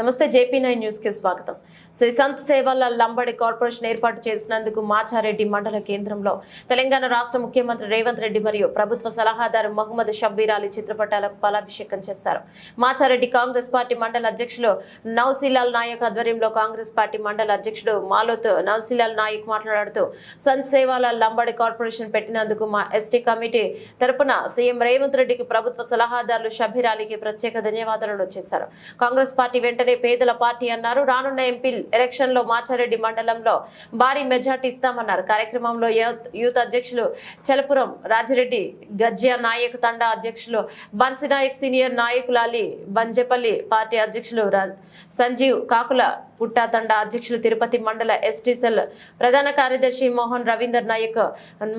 నమస్తే JP nine న్యూస్కి స్వాగతం. శ్రీ సంత్ సేవల లంబడి కార్పొరేషన్ ఏర్పాటు చేసినందుకు మాచారెడ్డి మండల కేంద్రంలో తెలంగాణ రాష్ట్ర ముఖ్యమంత్రి రేవంత్ రెడ్డి మరియు ప్రభుత్వ సలహాదారు మహమ్మద్ షబ్బీర్ అలీ చిత్రపటాలకు పాలాభిషేకం చేశారు. మాచారెడ్డి కాంగ్రెస్ పార్టీ మండల అధ్యక్షులు నౌసిలాల్ నాయక్ ఆధ్వర్యంలో కాంగ్రెస్ పార్టీ మండల అధ్యక్షుడు మాలోత్ నౌసీలాల్ నాయక్ మాట్లాడుతూ సంత్ సేవాల లంబడి కార్పొరేషన్ పెట్టినందుకు మా ఎస్టీ కమిటీ తరపున సీఎం రేవంత్ రెడ్డికి ప్రభుత్వ సలహాదారులు షబ్బీర్ అలీకి ప్రత్యేక ధన్యవాదాలు చేశారు. కాంగ్రెస్ పార్టీ వెంట వెంటనే పేదల పార్టీ అన్నారు. రానున్న ఎంపీ ఎలక్షన్లో మాచారెడ్డి మండలంలో భారీ మెజార్టీ ఇస్తామన్నారు. కార్యక్రమంలో యూత్ అధ్యక్షులు చలపురం రాజిరెడ్డి గజ్జియా నాయక్ తండా అధ్యక్షులు బన్సి నాయక్ సీనియర్ నాయకులు అలీ పార్టీ అధ్యక్షులు సంజీవ్ కాకుల పుట్టా తండా అధ్యక్షులు తిరుపతి మండల ఎస్టీ సెల్ ప్రధాన కార్యదర్శి మోహన్ రవీందర్ నాయక్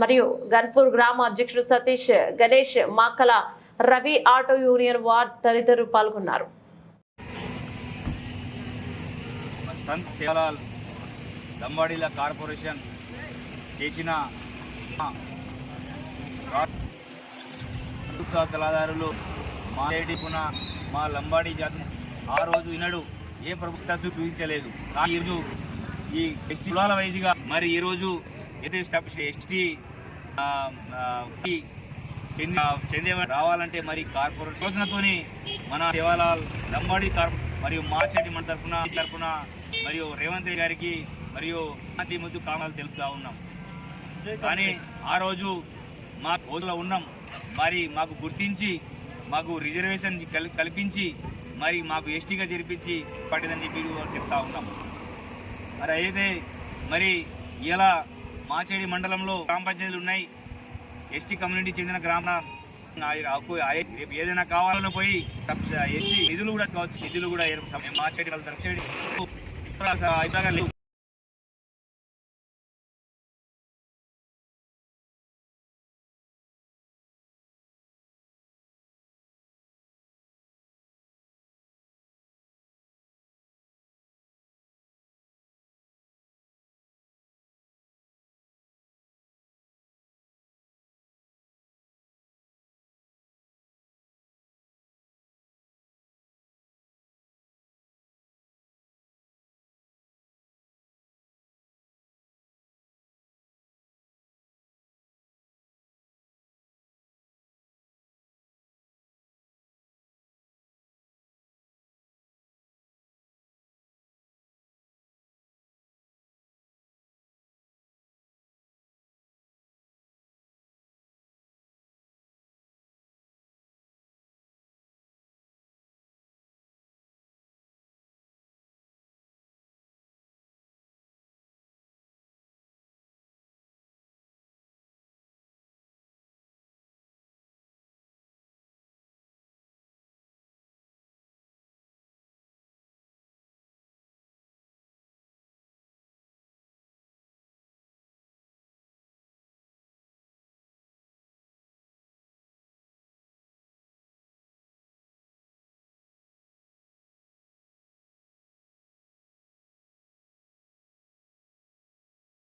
మరియు గన్పూర్ గ్రామ అధ్యక్షుడు Satish Ganesh Makala Ravi auto union ward తదితరులు పాల్గొన్నారు. సంత్ సేవలాల్ లంబాడీల కార్పొరేషన్ చేసిన ప్రభుత్వ సలహాదారులు మా పున మా లంబాడీ జాతి ఆ రోజు ఈనాడు ఏ ప్రభుత్వ చూపించలేదు. కానీ ఈరోజు ఈ ఎస్టీ కులాల వైజ్గా మరి ఈరోజు ఏదైతే ఎస్టీ చెందే రావాలంటే మరి కార్పొరేషన్ యోజనతోని మన దేవాలాల్ లంబాడీ కార్పొ మరియు మార్చెడ్డి మన తరఫున తరఫున మరియు రేవంత్ రెడ్డి గారికి మరియు శాంతి ముందు కామాలు తెలుపుతా ఉన్నాం. కానీ ఆ రోజు మా రోజులో ఉన్నాం. మరి మాకు గుర్తించి మాకు రిజర్వేషన్ కల్ కల్పించి మరి మాకు ఎస్టీగా జరిపించి పడిందని చెప్పి చెప్తా ఉన్నాం. మరి అయితే మరి ఇలా మాచేడి మండలంలో గ్రామ పంచాయతీలు ఉన్నాయి. ఎస్టీ కమ్యూనిటీ చెందిన గ్రామ హక్కు రేపు ఏదైనా కావాలని పోయి ఎస్టీ నిధులు కూడా కావచ్చు. నిధులు కూడా మాచేడి వాళ్ళ తరఫు Ahí está, ahí